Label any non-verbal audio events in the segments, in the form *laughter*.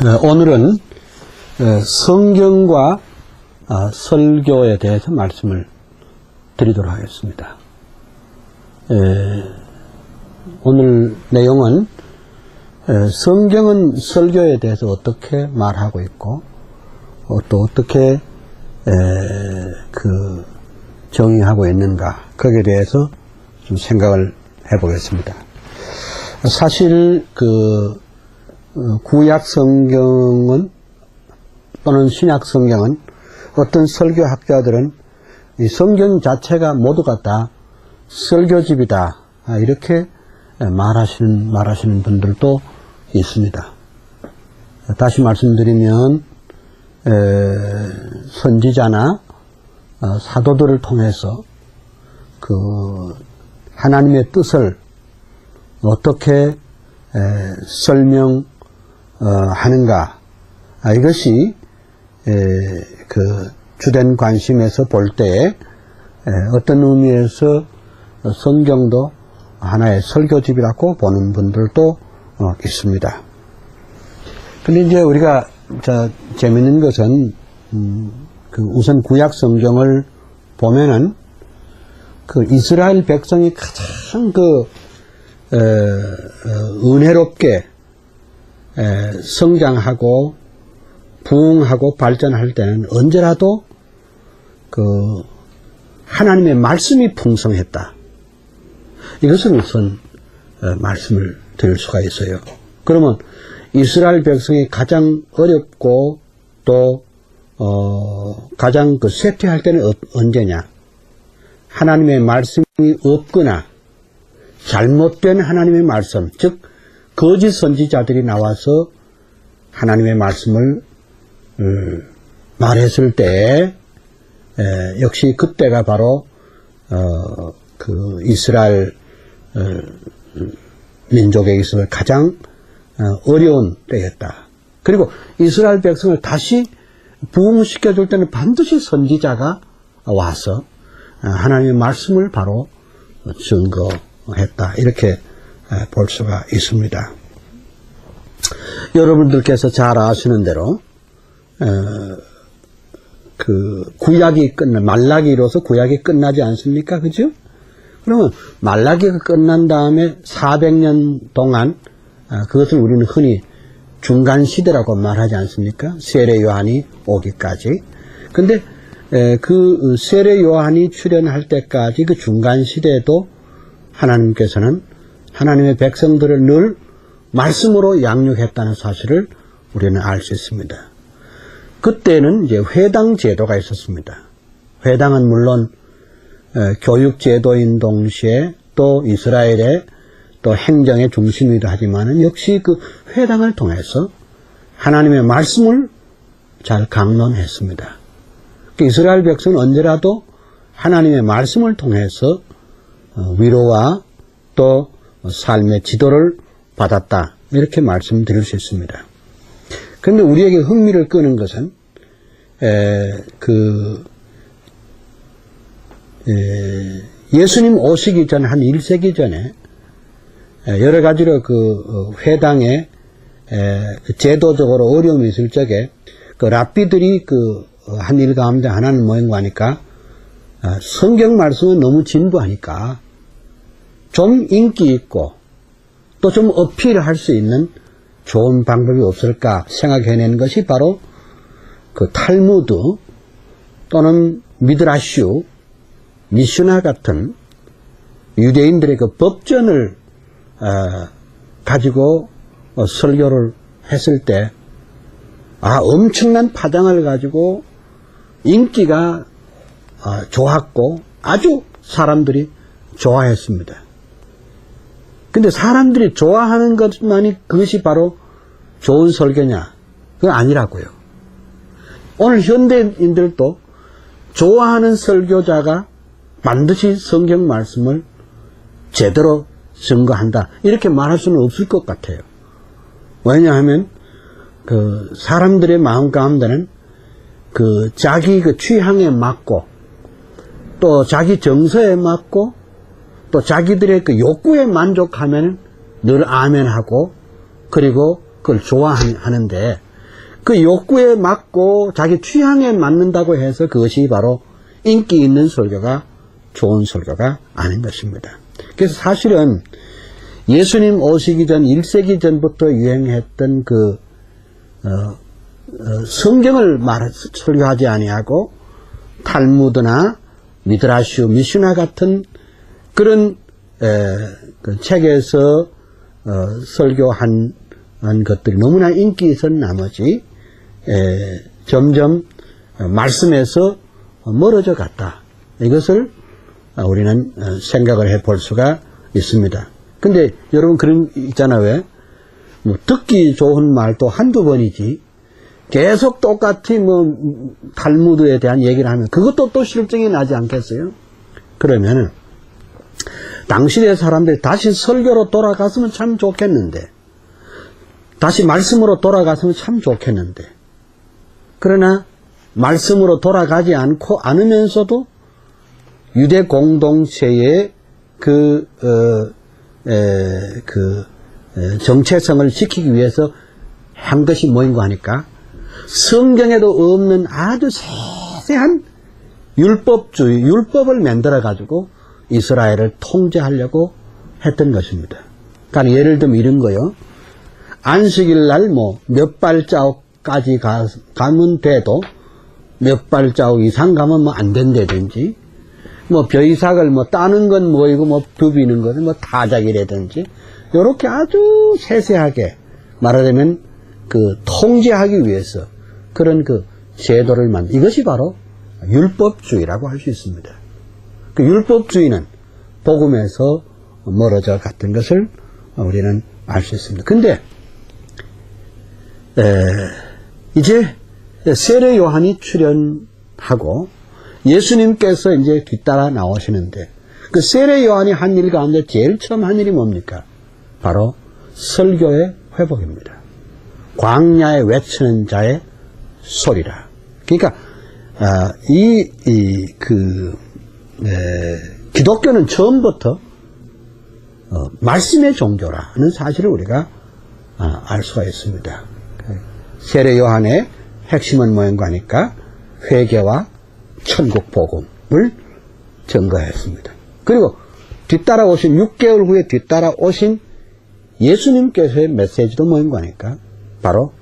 어, 오늘은 어, 성경과 아, 설교에 대해서 말씀을 드리도록 하겠습니다. 에, 오늘 내용은 에, 성경은 설교에 대해서 어떻게 말하고 있고 어, 또 어떻게 에, 그 정의하고 있는가 거기에 대해서 좀 생각을 해보겠습니다. 사실 그 어, 구약 성경은 또는 신약 성경은 어떤 설교학자들은 이 성경 자체가 모두가 다 설교집이다 아, 이렇게 말하시는 말하시는 분들도 있습니다. 다시 말씀드리면 에, 선지자나 어, 사도들을 통해서 그 하나님의 뜻을 어떻게 에, 설명 어, 하는가 아, 이것이 에, 그 주된 관심에서 볼 때 어떤 의미에서 성경도 하나의 설교집이라고 보는 분들도 어, 있습니다. 근데 이제 우리가 저 재밌는 것은 음, 그 우선 구약 성경을 보면은 그 이스라엘 백성이 가장 그 에, 어, 은혜롭게 에, 성장하고 부흥하고 발전할 때는 언제라도 그 하나님의 말씀이 풍성했다. 이것을 우선 어, 말씀을 드릴 수가 있어요. 그러면 이스라엘 백성이 가장 어렵고 또 어, 가장 그 쇠퇴할 때는 어, 언제냐? 하나님의 말씀이 없거나 잘못된 하나님의 말씀, 즉 거짓 선지자들이 나와서 하나님의 말씀을 음, 말했을 때 에, 역시 그때가 바로 어, 그 이스라엘 어, 민족에 있어서 가장 어, 어려운 때였다. 그리고 이스라엘 백성을 다시 부흥시켜 줄 때는 반드시 선지자가 와서 어, 하나님의 말씀을 바로 증거했다. 이렇게 볼 수가 있습니다. 여러분들께서 잘 아시는 대로 어, 그 구약이 끝나 말라기로서 구약이 끝나지 않습니까? 그죠? 그러면 말라기가 끝난 다음에 400년 동안 아, 그것을 우리는 흔히 중간 시대라고 말하지 않습니까? 세례 요한이 오기까지. 근데 그 세례 요한이 출현할 때까지 그 중간 시대에도 하나님께서는 하나님의 백성들을 늘 말씀으로 양육했다는 사실을 우리는 알 수 있습니다. 그때는 이제 회당 제도가 있었습니다. 회당은 물론 교육 제도인 동시에 또 이스라엘의 또 행정의 중심이기도 하지만 역시 그 회당을 통해서 하나님의 말씀을 잘 강론했습니다. 그 이스라엘 백성은 언제라도 하나님의 말씀을 통해서 어, 위로와 또 삶의 지도를 받았다. 이렇게 말씀드릴 수 있습니다. 그런데 우리에게 흥미를 끄는 것은 에, 그 에, 예수님 오시기 전 한 1세기 전에 여러 가지로 그 어, 회당에 그 제도적으로 어려움이 있을 적에 그 랍비들이 그 한일 가운데 하나는 뭐인가 하니까 아, 성경 말씀은 너무 진부하니까 좀 인기 있고 또 좀 어필할 수 있는 좋은 방법이 없을까 생각해낸 것이 바로 그 탈무드 또는 미드라슈, 미슈나 같은 유대인들의 그 법전을 어, 가지고 어, 설교를 했을 때, 아, 엄청난 파장을 가지고 인기가 어, 좋았고 아주 사람들이 좋아했습니다. 근데 사람들이 좋아하는 것만이 그것이 바로 좋은 설교냐? 그건 아니라고요. 오늘 현대인들도 좋아하는 설교자가 반드시 성경 말씀을 제대로 증거한다. 이렇게 말할 수는 없을 것 같아요. 왜냐하면 그 사람들의 마음 가운데는 그 자기 그 취향에 맞고 또 자기 정서에 맞고 또 자기들의 그 욕구에 만족하면 늘 아멘하고 그리고 그걸 좋아하는데 그 욕구에 맞고 자기 취향에 맞는다고 해서 그것이 바로 인기 있는 설교가 좋은 설교가 아닌 것입니다. 그래서 사실은 예수님 오시기 전 1세기 전부터 유행했던 그 어, 어, 성경을 말 설교하지 아니하고 탈무드나 미드라슈, 미슈나 같은 그런 에, 그 책에서 어, 설교한 한 것들이 너무나 인기 있었 나머지 에, 점점 어, 말씀에서 멀어져 갔다. 이것을 어, 우리는 어, 생각을 해 볼 수가 있습니다. 근데 여러분 그런 있잖아요. 왜? 뭐 듣기 좋은 말도 한두 번이지 계속 똑같이 뭐 탈무드에 대한 얘기를 하면 그것도 또 실증이 나지 않겠어요? 그러면은 당시의 사람들이 다시 설교로 돌아갔으면 참 좋겠는데 다시 말씀으로 돌아갔으면 참 좋겠는데 그러나 말씀으로 돌아가지 않고 않으면서도 유대 공동체의 그, 어, 에, 그, 에, 정체성을 지키기 위해서 한 것이 뭐인가 하니까? 성경에도 없는 아주 세세한 율법주의, 율법을 만들어 가지고 이스라엘을 통제하려고 했던 것입니다. 그러니까 예를 들면 이런 거요. 안식일 날 뭐 몇 발자국까지 가, 가면 돼도 몇 발자국 이상 가면 뭐 안 된다든지 뭐 벼이삭을 뭐 따는 건 뭐이고 뭐 부비는 거는 뭐 타작이라든지 이렇게 아주 세세하게 말하자면 그 통제하기 위해서 그런 그 제도를 만 이것이 바로 율법주의라고 할 수 있습니다. 그 율법주의는 복음에서 멀어져 갔던 것을 우리는 알 수 있습니다. 근데 에, 이제 세례 요한이 출연하고 예수님께서 이제 뒤따라 나오시는데 그 세례 요한이 한 일 가운데 제일 처음 한 일이 뭡니까? 바로 설교의 회복입니다. 광야에 외치는 자의 소리라. 그러니까 아, 이, 이, 그, 에, 기독교는 처음부터 어, 말씀의 종교라는 사실을 우리가 아, 알 수가 있습니다. 세례 요한의 핵심은 뭐인가 하니까 회개와 천국 복음을 증거했습니다. 그리고 뒤따라 오신 6개월 후에 뒤따라 오신 예수님께서의 메시지도 뭐인가 하니까 바로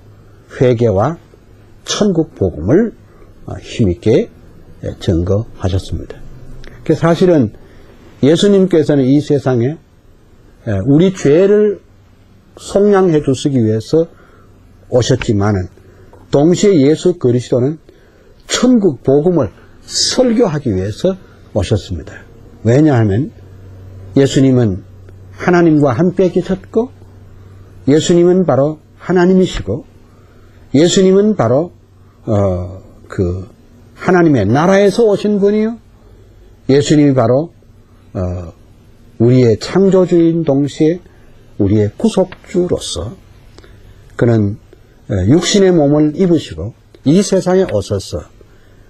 회개와 천국 복음을 힘있게 증거하셨습니다. 그 사실은 예수님께서는 이 세상에 우리 죄를 속량해 주시기 위해서 오셨지만은 동시에 예수 그리스도는 천국 복음을 설교하기 위해서 오셨습니다. 왜냐하면 예수님은 하나님과 함께 계셨고 예수님은 바로 하나님이시고 예수님은 바로 어, 그 하나님의 나라에서 오신 분이요. 예수님이 바로 어, 우리의 창조주인 동시에 우리의 구속주로서 그는 어, 육신의 몸을 입으시고 이 세상에 오셔서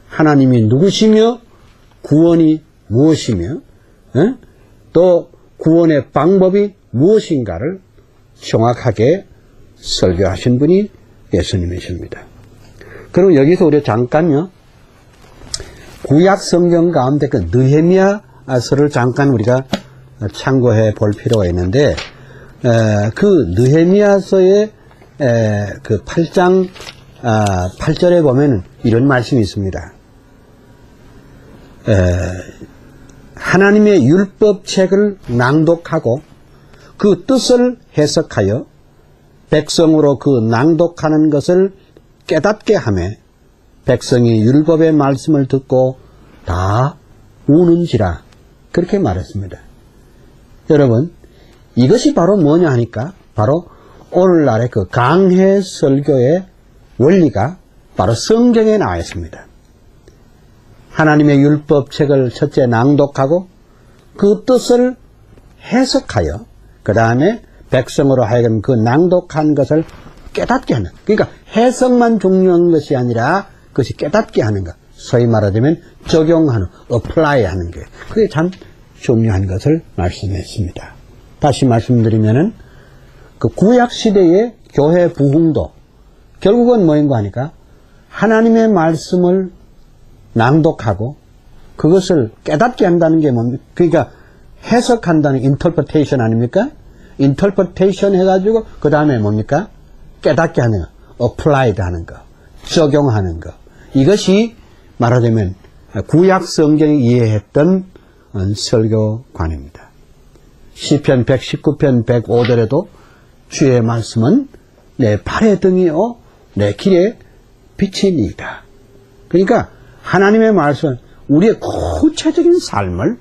하나님이 누구시며 구원이 무엇이며 어? 또 구원의 방법이 무엇인가를 정확하게 설교하신 분이 예수님이십니다. 그럼 여기서 우리 잠깐요 구약 성경 가운데 그 느헤미야서를 잠깐 우리가 참고해 볼 필요가 있는데 에, 그 느헤미야서의 에, 그 8장 아, 8절에 보면 이런 말씀이 있습니다. 에, 하나님의 율법책을 낭독하고 그 뜻을 해석하여 백성으로 그 낭독하는 것을 깨닫게 하며 백성이 율법의 말씀을 듣고 다 우는지라 그렇게 말했습니다. 여러분 이것이 바로 뭐냐 하니까 바로 오늘날의 그 강해 설교의 원리가 바로 성경에 나와 있습니다. 하나님의 율법책을 첫째 낭독하고 그 뜻을 해석하여 그 다음에 백성으로 하여금 그 낭독한 것을 깨닫게 하는 그러니까 해석만 중요한 것이 아니라 그것이 깨닫게 하는 것 소위 말하자면 적용하는 apply 하는 게 그게 참 중요한 것을 말씀했습니다. 다시 말씀드리면은 그 구약 시대의 교회 부흥도 결국은 뭐인가 하니까 하나님의 말씀을 낭독하고 그것을 깨닫게 한다는 게 뭡니까? 그러니까 해석한다는 interpretation 아닙니까? interpretation 해가지고 그 다음에 뭡니까? 깨닫게 하는 거, applied 하는 거, 적용하는 거. 이것이 말하자면 구약 성경이 이해했던 어, 설교관입니다. 시편 119편 105절에도 주의 말씀은 내 발의 등이요 내 길에 빛이니이다. 그러니까 하나님의 말씀은 우리의 구체적인 삶을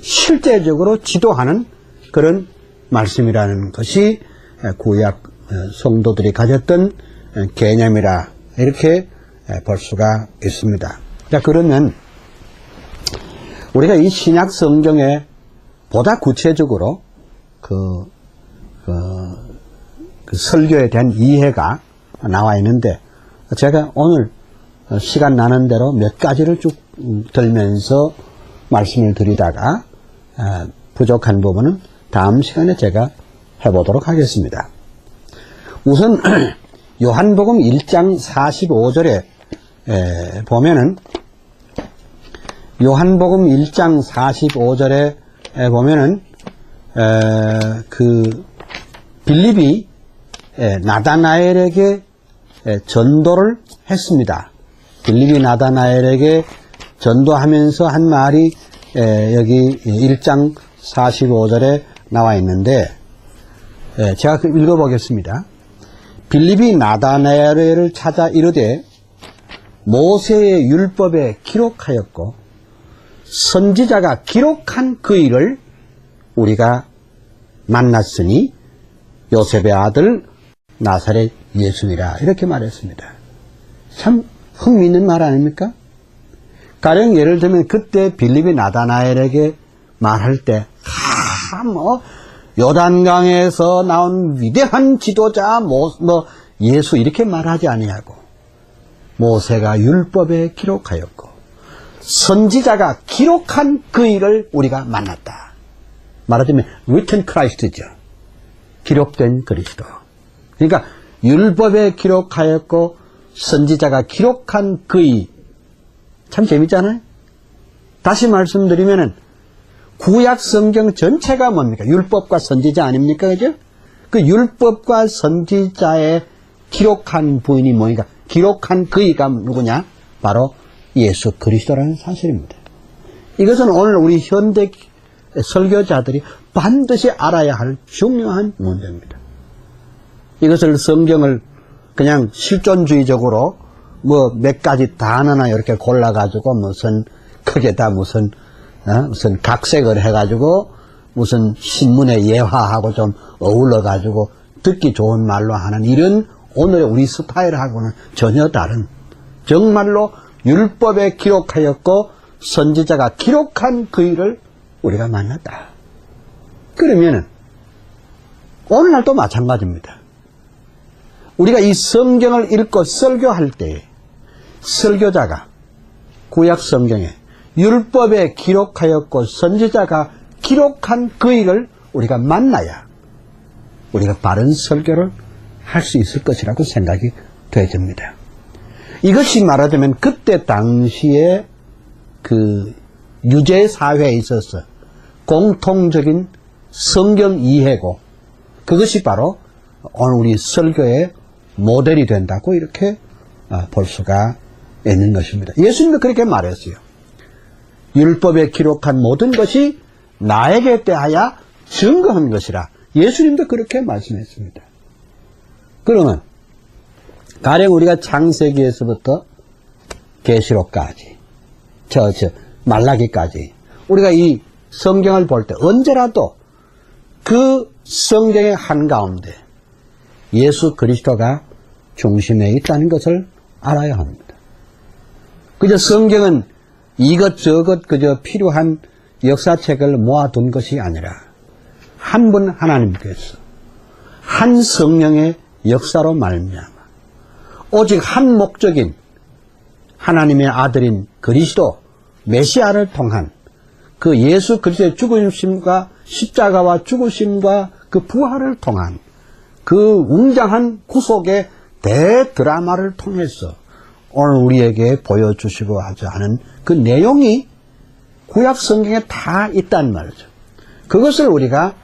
실제적으로 지도하는 그런 말씀이라는 것이 구약 성도들이 가졌던 개념이라 이렇게 볼 수가 있습니다. 자, 그러면 우리가 이 신약 성경에 보다 구체적으로 그, 그, 그 설교에 대한 이해가 나와 있는데 제가 오늘 시간 나는 대로 몇 가지를 쭉 들면서 말씀을 드리다가 아, 부족한 부분은 다음 시간에 제가 해보도록 하겠습니다. 우선 *clears throat* 요한복음 1장 45절에 보면은 요한복음 1장 45절에 보면은 에, 그 빌립이 에, 나다나엘에게 에, 전도를 했습니다. 빌립이 나다나엘에게 전도하면서 한 말이 에, 여기 1장 45절에 나와 있는데 에, 제가 그 읽어보겠습니다. 빌립이 나다나엘을 찾아 이르되 모세의 율법에 기록하였고 선지자가 기록한 그 일을 우리가 만났으니 요셉의 아들 나사렛 예수니라 이렇게 말했습니다. 참 흥미있는 말 아닙니까? 가령 예를 들면 그때 빌립이 나다나엘에게 말할 때, 하, 뭐, 요단강에서 나온 위대한 지도자, 뭐, 뭐, 예수 이렇게 말하지 아니하고, 모세가 율법에 기록하였고, 선지자가 기록한 그 일을 우리가 만났다. 말하자면, written Christ죠. 기록된 그리스도. 그러니까, 율법에 기록하였고, 선지자가 기록한 그 일, 참 재밌잖아요? 다시 말씀드리면은, 구약 성경 전체가 뭡니까? 율법과 선지자 아닙니까? 그죠? 그 율법과 선지자의 기록한 부인이 뭐니까? 기록한 그이가 누구냐? 바로 예수 그리스도라는 사실입니다. 이것은 오늘 우리 현대 설교자들이 반드시 알아야 할 중요한 문제입니다. 이것을 성경을 그냥 실존주의적으로 뭐 몇 가지 단어나 이렇게 골라가지고 무슨 크게 다 무슨 어? 무슨 각색을 해가지고 무슨 신문에 예화하고 좀 어울러가지고 듣기 좋은 말로 하는 이런 오늘의 우리 스타일하고는 전혀 다른 정말로 율법에 기록하였고 선지자가 기록한 그 일을 우리가 만났다. 그러면은 오늘날도 마찬가지입니다. 우리가 이 성경을 읽고 설교할 때 설교자가 구약 성경에 율법에 기록하였고 선지자가 기록한 그 일을 우리가 만나야 우리가 바른 설교를 할 수 있을 것이라고 생각이 되집니다. 이것이 말하자면 그때 당시에 그 유죄 사회에 있어서 공통적인 성경 이해고 그것이 바로 오늘 우리 설교의 모델이 된다고 이렇게 아, 볼 수가 있는 것입니다. 예수님도 그렇게 말했어요. 율법에 기록한 모든 것이 나에게 대하여 증거한 것이라. 예수님도 그렇게 말씀했습니다. 그러면 가령 우리가 창세기에서부터 계시록까지 저, 저, 말라기까지 우리가 이 성경을 볼 때 언제라도 그 성경의 한가운데 예수 그리스도가 중심에 있다는 것을 알아야 합니다. 그저 성경은 이것저것 그저 필요한 역사책을 모아둔 것이 아니라 한 분 하나님께서 한 성령의 역사로 말미암아 오직 한 목적인 하나님의 아들인 그리스도 메시아를 통한 그 예수 그리스도의 죽으심과 십자가와 죽으심과 그 부활을 통한 그 웅장한 구속의 대드라마를 통해서 오늘 우리에게 보여주시고 하지 않은 그 내용이 구약 성경에 다 있단 말이죠. 그것을 우리가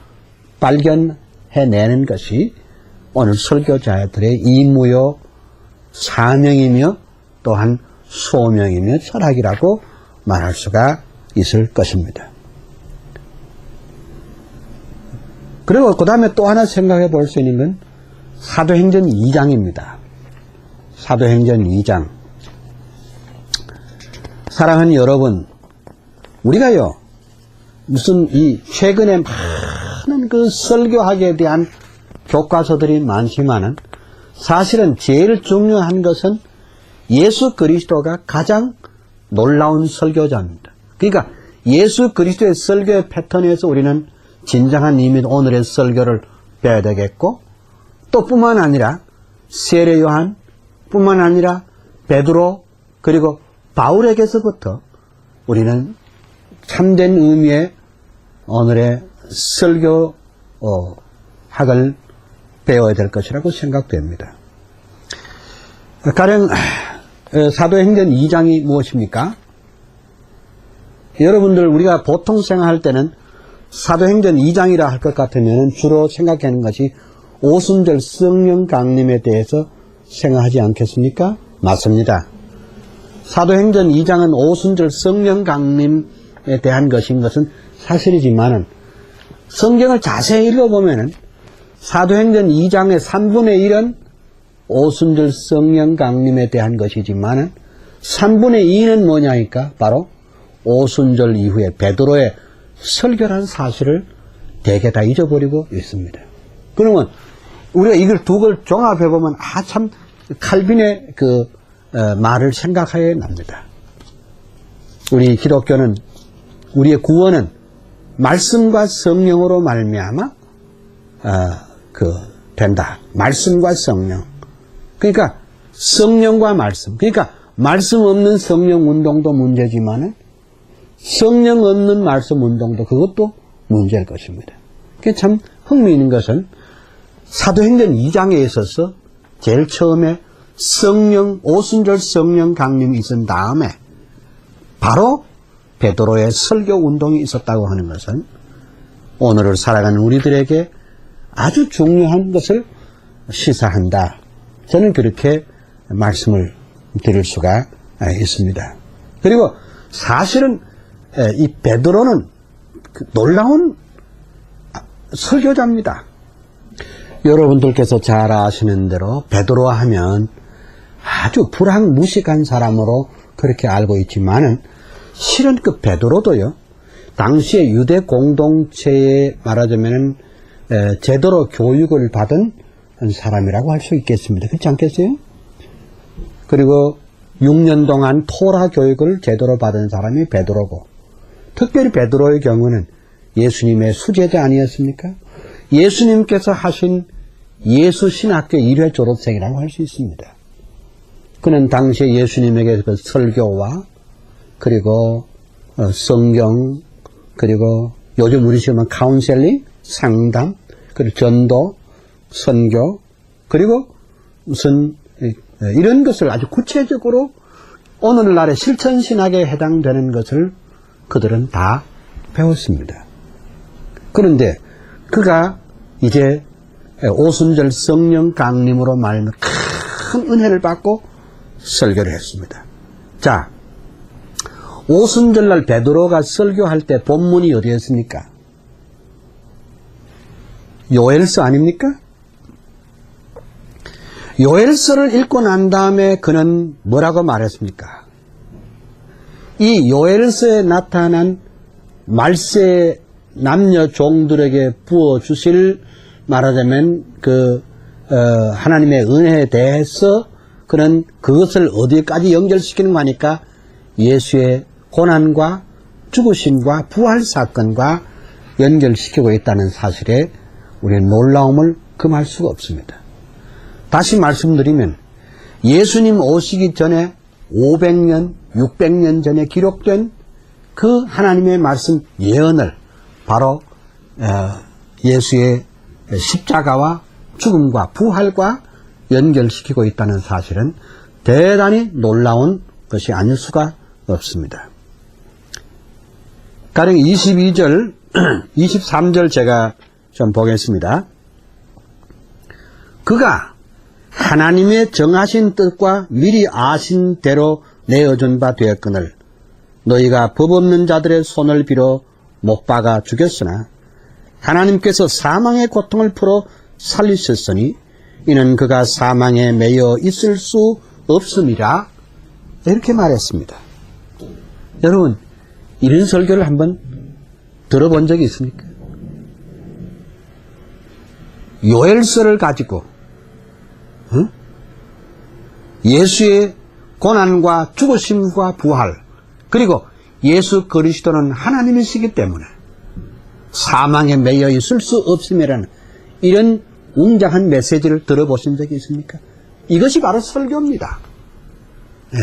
발견해내는 것이 오늘 설교자들의 임무요 사명이며 또한 소명이며 철학이라고 말할 수가 있을 것입니다. 그리고 그 다음에 또 하나 생각해 볼 수 있는 건 사도행전 2장입니다. 사도행전 2장. 사랑하는 여러분, 우리가요, 무슨 이 최근에 많은 그 설교학에 대한 교과서들이 많지만은 사실은 제일 중요한 것은 예수 그리스도가 가장 놀라운 설교자입니다. 그러니까 예수 그리스도의 설교의 패턴에서 우리는 진정한 의미로 오늘의 설교를 배워야 되겠고 또 뿐만 아니라 세례 요한 뿐만 아니라 베드로 그리고 바울에게서부터 우리는 참된 의미의 오늘의 설교 어, 학을 배워야 될 것이라고 생각됩니다. 가령 어, 사도행전 2장이 무엇입니까? 여러분들 우리가 보통 생각할 때는 사도행전 2장이라 할 것 같으면 주로 생각하는 것이 오순절 성령 강림에 대해서 생각하지 않겠습니까? 맞습니다. 사도행전 2장은 오순절 성령 강림에 대한 것인 것은 사실이지만은 성경을 자세히 읽어보면은 사도행전 2장의 3분의 1은 오순절 성령 강림에 대한 것이지만은 3분의 2는 뭐냐니까 바로 오순절 이후에 베드로의 설교라는 사실을 대개 다 잊어버리고 있습니다. 그러면 우리가 이걸 두 걸 종합해 보면 아 참 칼빈의 그 어, 말을 생각하여 납니다. 우리 기독교는 우리의 구원은 말씀과 성령으로 말미암아 어, 그 된다. 말씀과 성령. 그러니까 성령과 말씀. 그러니까 말씀 없는 성령 운동도 문제지만은 성령 없는 말씀 운동도 그것도 문제일 것입니다. 그게 참 흥미있는 것은 사도행전 2장에 있어서 제일 처음에 성령, 오순절 성령 강림이 있은 다음에 바로 베드로의 설교 운동이 있었다고 하는 것은 오늘을 살아가는 우리들에게 아주 중요한 것을 시사한다. 저는 그렇게 말씀을 드릴 수가 있습니다. 그리고 사실은 이 베드로는 그 놀라운 설교자입니다. 여러분들께서 잘 아시는 대로 베드로 하면 아주 불황무식한 사람으로 그렇게 알고 있지만은 실은 그 베드로도요 당시의 유대 공동체에 말하자면은 에, 제대로 교육을 받은 사람이라고 할 수 있겠습니다. 그렇지 않겠어요? 그리고 6년 동안 토라 교육을 제대로 받은 사람이 베드로고 특별히 베드로의 경우는 예수님의 수제자 아니었습니까? 예수님께서 하신 예수 신학교 1회 졸업생이라고 할 수 있습니다. 그는 당시에 예수님에게 그 설교와 그리고 어, 성경 그리고 요즘 우리 식으면 카운셀링 상담 그리고 전도 선교 그리고 무슨 이런 것을 아주 구체적으로 오늘날의 실천 신학에 해당되는 것을 그들은 다 배웠습니다. 그런데 그가 이제 오순절 성령 강림으로 말하면 큰 은혜를 받고 설교를 했습니다. 자, 오순절날 베드로가 설교할 때 본문이 어디였습니까? 요엘서 아닙니까? 요엘서를 읽고 난 다음에 그는 뭐라고 말했습니까? 이 요엘서에 나타난 말세 남녀 종들에게 부어 주실 말하자면 그 어, 하나님의 은혜에 대해서 그는 그것을 어디까지 연결시키는 거니까 예수의 고난과 죽으심과 부활 사건과 연결시키고 있다는 사실에 우리는 놀라움을 금할 수가 없습니다. 다시 말씀드리면 예수님 오시기 전에 500년, 600년 전에 기록된 그 하나님의 말씀 예언을 바로 어, 예수의 십자가와 죽음과 부활과 연결시키고 있다는 사실은 대단히 놀라운 것이 아닐 수가 없습니다. 가령 22절, 23절 *clears throat* 제가 좀 보겠습니다. 그가 하나님의 정하신 뜻과 미리 아신 대로 내어준 바 되었거늘 너희가 법 없는 자들의 손을 빌어 못 박아 죽였으나 하나님께서 사망의 고통을 풀어 살리셨으니 이는 그가 사망에 매여 있을 수 없음이라 이렇게 말했습니다. 여러분 이런 설교를 한번 들어본 적이 있습니까? 요엘서를 가지고 응? 예수의 고난과 죽으심과 부활 그리고 예수 그리스도는 하나님이시기 때문에 사망에 매여 있을 수 없음이라는 이런 웅장한 메시지를 들어보신 적이 있습니까? 이것이 바로 설교입니다. 예.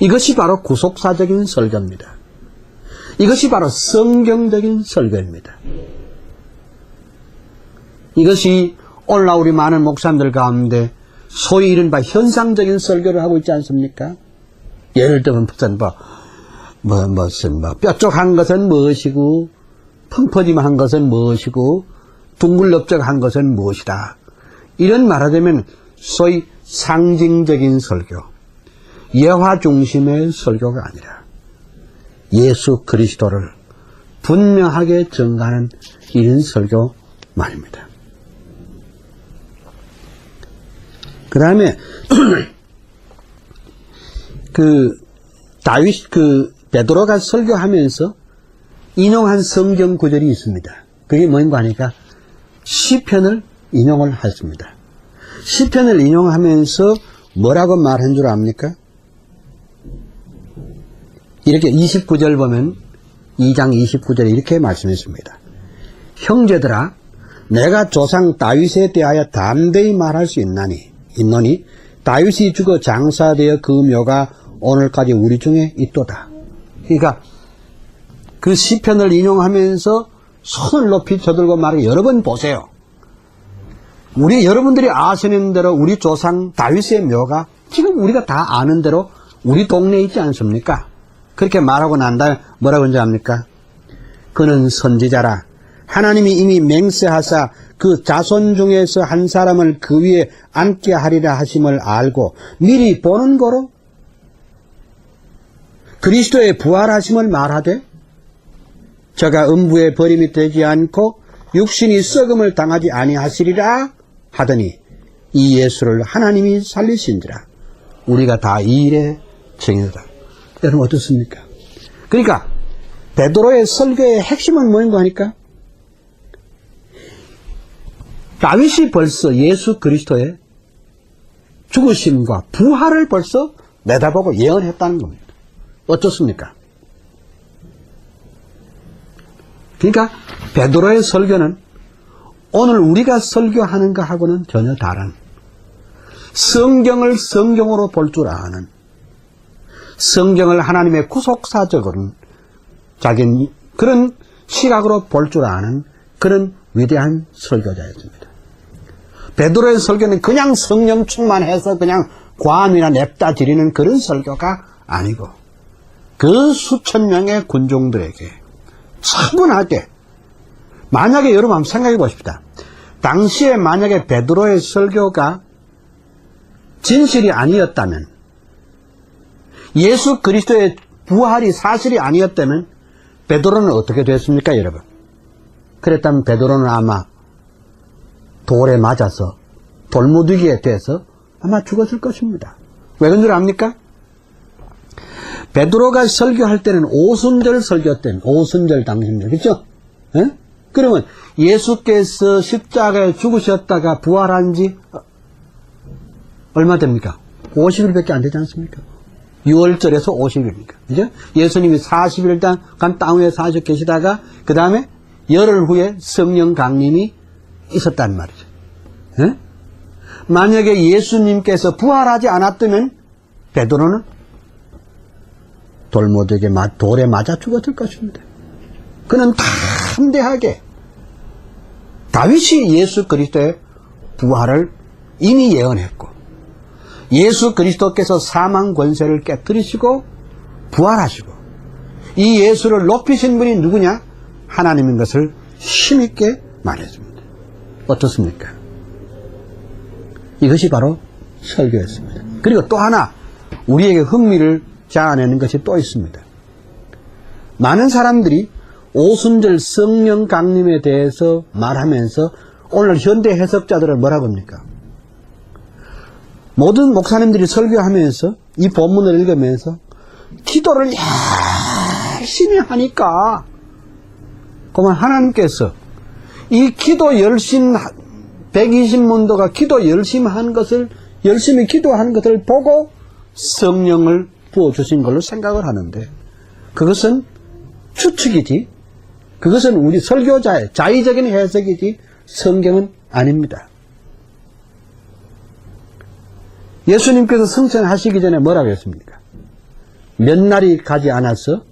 이것이 바로 구속사적인 설교입니다. 이것이 바로 성경적인 설교입니다. 이것이 올라 우리 많은 목사님들 가운데 소위 이른바 현상적인 설교를 하고 있지 않습니까? 예를 들면 무슨 뭐, 뭐, 무슨 뭐, 뾰족한 것은 무엇이고, 펑퍼짐한 것은 무엇이고, 둥글럽적한 것은 무엇이다. 이런 말하자면 소위 상징적인 설교, 예화 중심의 설교가 아니라 예수 그리스도를 분명하게 증가하는 이런 설교 말입니다. 그 다음에, *clears throat* 그, 다윗, 그, 베드로가 설교하면서 인용한 성경 구절이 있습니다. 그게 뭔가 하니까, 시편을 인용을 했습니다. 시편을 인용하면서 뭐라고 말한 줄 압니까? 이렇게 29절 보면 2장 29절에 이렇게 말씀했습니다. 형제들아 내가 조상 다윗에 대하여 담대히 말할 수 있나니 있노니 다윗이 죽어 장사되어 그 묘가 오늘까지 우리 중에 있도다. 그러니까 그 시편을 인용하면서 손을 높이 쳐들고 말하고 여러분 보세요. 우리 여러분들이 아시는 대로 우리 조상 다윗의 묘가 지금 우리가 다 아는 대로 우리 동네에 있지 않습니까? 그렇게 말하고 난 다음에 뭐라고 하는지 압니까? 그는 선지자라 하나님이 이미 맹세하사 그 자손 중에서 한 사람을 그 위에 앉게 하리라 하심을 알고 미리 보는 거로 그리스도의 부활하심을 말하되 저가 음부에 버림이 되지 않고 육신이 썩음을 당하지 아니하시리라 하더니 이 예수를 하나님이 살리신지라 우리가 다 이 일의 증인이다. 여러분 어떻습니까? 그러니까 베드로의 설교의 핵심은 뭐인가 하니까 다윗이 벌써 예수 그리스도의 죽으심과 부활을 벌써 내다보고 예언했다는 겁니다. 어떻습니까? 그러니까 베드로의 설교는 오늘 우리가 설교하는 것하고는 전혀 다른 성경을 성경으로 볼 줄 아는 성경을 하나님의 구속사적으로는 자기 그런 시각으로 볼 줄 아는 그런 위대한 설교자였습니다. 베드로의 설교는 그냥 성령 충만해서 그냥 관이나 냅다 드리는 그런 설교가 아니고 그 수천 명의 군종들에게 차분하게 만약에 여러분 한번 생각해 보십시다. 당시에 만약에 베드로의 설교가 진실이 아니었다면 예수 그리스도의 부활이 사실이 아니었다면 베드로는 어떻게 됐습니까, 여러분? 그랬다면 베드로는 아마 돌에 맞아서 돌무더기에 돼서 아마 죽었을 것입니다. 왜 그런 줄 압니까? 베드로가 설교할 때는 오순절 설교 때는 오순절 당신들 그렇죠? 에? 그러면 예수께서 십자가에 죽으셨다가 부활한 지 얼마 됩니까? 50일밖에 안 되지 않습니까? 6월절에서 50일입니까? 그죠? 예수님이 40일 동안 땅 위에 사셔 계시다가 그 다음에 열흘 후에 성령 강림이 있었단 말이죠. 에? 만약에 예수님께서 부활하지 않았다면 베드로는 돌모드에게 돌에 맞아 죽었을 것입니다. 그는 담대하게 다윗이 예수 그리스도의 부활을 이미 예언했고 예수 그리스도께서 사망 권세를 깨뜨리시고 부활하시고 이 예수를 높이신 분이 누구냐? 하나님인 것을 힘있게 말해줍니다. 어떻습니까? 이것이 바로 설교였습니다. 그리고 또 하나 우리에게 흥미를 자아내는 것이 또 있습니다. 많은 사람들이 오순절 성령 강림에 대해서 말하면서 오늘 현대 해석자들을 뭐라고 합니까? 모든 목사님들이 설교하면서 이 본문을 읽으면서 기도를 열심히 하니까 그러면 하나님께서 이 기도 열심 120문도가 기도 열심히 한 것을 열심히 기도한 것을 보고 성령을 부어 주신 걸로 생각을 하는데 그것은 추측이지 그것은 우리 설교자의 자의적인 해석이지 성경은 아닙니다. 예수님께서 승천하시기 전에 뭐라고 했습니까? 몇 날이 가지 않아서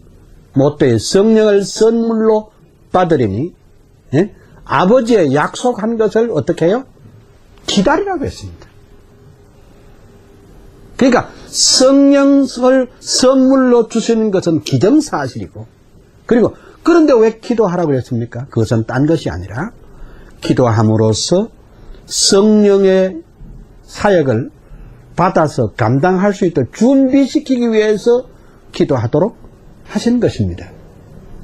못되에 성령을 선물로 받으리니 예? 아버지의 약속한 것을 어떻게 해요? 기다리라고 했습니다. 그러니까 성령을 선물로 주시는 것은 기정사실이고 그리고 그런데 왜 기도하라고 했습니까? 그것은 딴 것이 아니라 기도함으로써 성령의 사역을 받아서 감당할 수 있도록 준비시키기 위해서 기도하도록 하신 것입니다.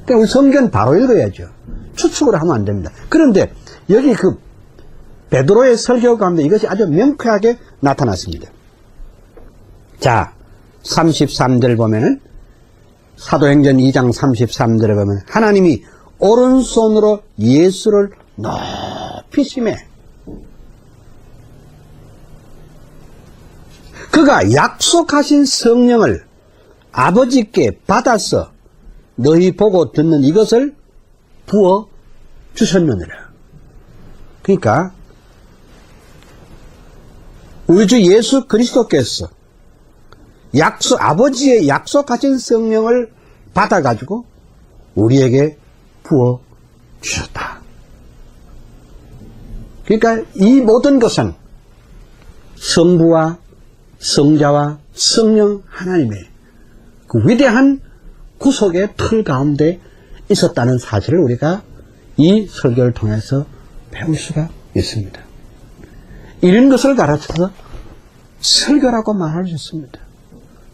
그러니까 우리 성경 바로 읽어야죠. 추측을 하면 안 됩니다. 그런데 여기 그 베드로의 설교 가운데 이것이 아주 명쾌하게 나타났습니다. 자, 33절 보면은 사도행전 2장 33절에 보면 하나님이 오른손으로 예수를 높이심에 그가 약속하신 성령을 아버지께 받아서 너희 보고 듣는 이것을 부어 주셨느니라. 그러니까 우리 주 예수 그리스도께서 약속 아버지의 약속하신 성령을 받아 가지고 우리에게 부어 주셨다. 그러니까 이 모든 것은 성부와 성자와 성령 하나님의 그 위대한 구속의 틀 가운데 있었다는 사실을 우리가 이 설교를 통해서 배울 수가 있습니다. 이런 것을 가르쳐서 설교라고 말할 수 있습니다.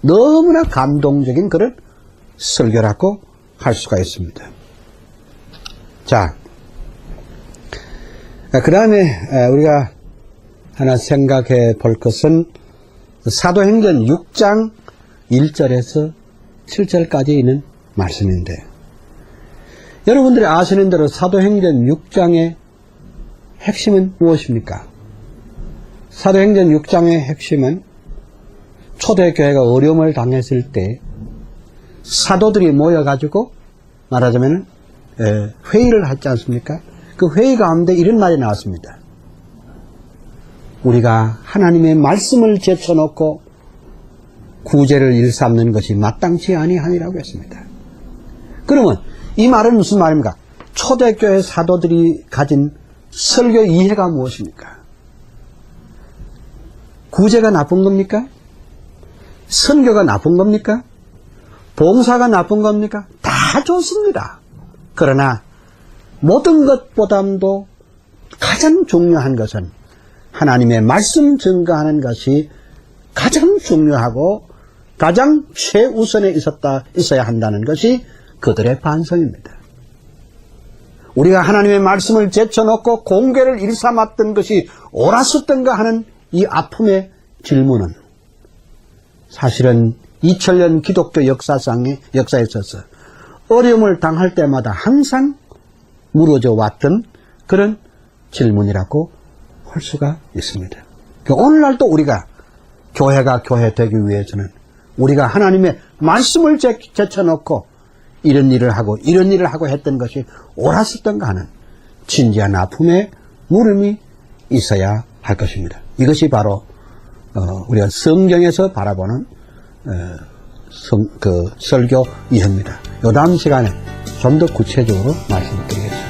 너무나 감동적인 그런 설교라고 할 수가 있습니다. 자, 그 다음에 우리가 하나 생각해 볼 것은 사도행전 6장 1절에서 7절까지 있는 말씀인데 여러분들이 아시는 대로 사도행전 6장의 핵심은 무엇입니까? 사도행전 6장의 핵심은 초대교회가 어려움을 당했을 때 사도들이 모여가지고 말하자면 회의를 했지 않습니까? 그 회의 가운데 이런 말이 나왔습니다. 우리가 하나님의 말씀을 제쳐놓고 구제를 일삼는 것이 마땅치 아니하니라고 했습니다. 그러면 이 말은 무슨 말입니까? 초대교회 사도들이 가진 설교 이해가 무엇입니까? 구제가 나쁜 겁니까? 선교가 나쁜 겁니까? 봉사가 나쁜 겁니까? 다 좋습니다. 그러나 모든 것보다도 가장 중요한 것은 하나님의 말씀 증거하는 것이 가장 중요하고 가장 최우선에 있었다, 있어야 한다는 것이 그들의 반성입니다. 우리가 하나님의 말씀을 제쳐놓고 공개를 일삼았던 것이 옳았었던가 하는 이 아픔의 질문은 사실은 2000년 기독교 역사상의 역사에 있어서 어려움을 당할 때마다 항상 물어져 왔던 그런 질문이라고 할 수가 있습니다. 그러니까 오늘날도 우리가 교회가 교회 되기 위해서는 우리가 하나님의 말씀을 제, 제쳐놓고 이런 일을 하고 이런 일을 하고 했던 것이 옳았었던가 하는 진지한 아픔의 물음이 있어야 할 것입니다. 이것이 바로 어, 우리가 성경에서 바라보는 어, 성, 그 설교 이해입니다. 요 다음 시간에 좀 더 구체적으로 말씀드리겠습니다.